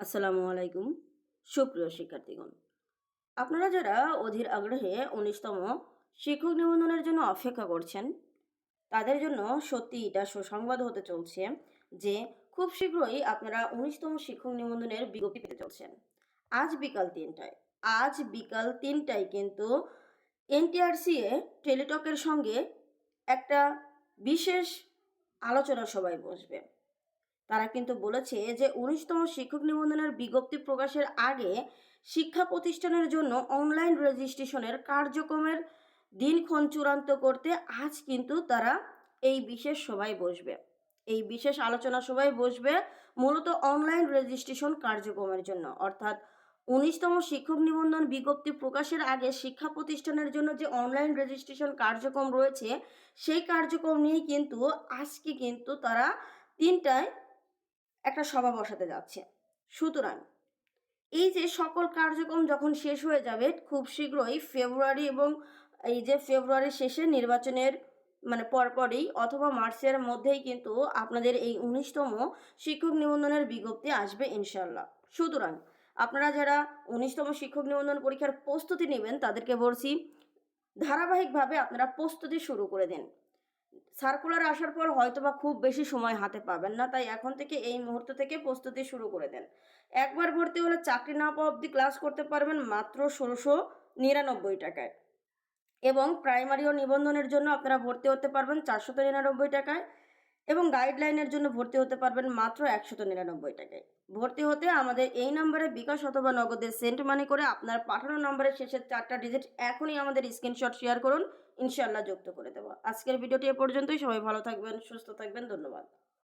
আসসালামু আলাইকুম। সুপ্রিয় শিক্ষার্থীগণ, আপনারা যারা অধীর আগ্রহে উনিশতম শিক্ষক নিবন্ধনের জন্য অপেক্ষা করছেন, তাদের জন্য সত্যি এটা সুসংবাদ হতে চলছে যে খুব শীঘ্রই আপনারা উনিশতম শিক্ষক নিবন্ধনের বিজ্ঞপ্তি পেতে চলছেন। আজ বিকাল তিনটায়। আজ বিকাল তিনটায় কিন্তু এনটিআরসি এ টেলিটকের সঙ্গে একটা বিশেষ আলোচনা সভায় বসবে। তারা কিন্তু বলেছে যে উনিশতম শিক্ষক নিবন্ধনের বিজ্ঞপ্তি প্রকাশের আগে শিক্ষা প্রতিষ্ঠানের জন্য অনলাইন রেজিস্ট্রেশনের কার্যক্রমের দিনক্ষণ চূড়ান্ত করতে আজ কিন্তু তারা এই বিশেষ সভায় বসবে। এই বিশেষ আলোচনা সভায় বসবে মূলত অনলাইন রেজিস্ট্রেশন কার্যক্রমের জন্য। অর্থাৎ উনিশতম শিক্ষক নিবন্ধন বিজ্ঞপ্তি প্রকাশের আগে শিক্ষা প্রতিষ্ঠানের জন্য যে অনলাইন রেজিস্ট্রেশন কার্যক্রম রয়েছে, সেই কার্যক্রম নিয়ে কিন্তু আজকে কিন্তু তারা তিনটায় একটা সভা বসাতে যাচ্ছে। সুতরাং এই যে সকল কার্যক্রম যখন শেষ হয়ে যাবে, খুব শীঘ্রই ফেব্রুয়ারি এবং এই যে ফেব্রুয়ারির শেষে নির্বাচনের মানে পরপরই অথবা মার্চের মধ্যেই কিন্তু আপনাদের এই উনিশতম শিক্ষক নিবন্ধনের বিজ্ঞপ্তি আসবে ইনশাল্লাহ সুতরাং আপনারা যারা উনিশতম শিক্ষক নিবন্ধন পরীক্ষার প্রস্তুতি নেবেন, তাদেরকে বলছি, ধারাবাহিকভাবে আপনারা প্রস্তুতি শুরু করে দিন। সার্কুলার আসার পর হয়তোবা খুব বেশি সময় হাতে পাবেন না। তাই এখন থেকে এই মুহূর্ত থেকে প্রস্তুতি শুরু করে দেন। একবার ভর্তি হলে চাকরি না পাওয়া অবধি ক্লাস করতে পারবেন মাত্র ষোলোশো নিরানব্বই টাকায়। এবং প্রাইমারি ও নিবন্ধনের জন্য আপনারা ভর্তি হতে পারবেন চারশত নিরানব্বই টাকায়। এবং গাইডলাইনের জন্য ভর্তি হতে পারবেন মাত্র একশত নিরানব্বই টাকায়। ভর্তি হতে আমাদের এই নম্বরে বিকাশ অথবা নগদের সেন্ট মানি করে আপনার পাঠানো নম্বরের শেষের চারটা ডিজিট এখনই আমাদের স্ক্রিনশট শেয়ার করুন ইনশাল্লাহ যুক্ত করে দেবো। আজকের ভিডিওটি এ পর্যন্তই, সবাই ভালো থাকবেন, সুস্থ থাকবেন, ধন্যবাদ।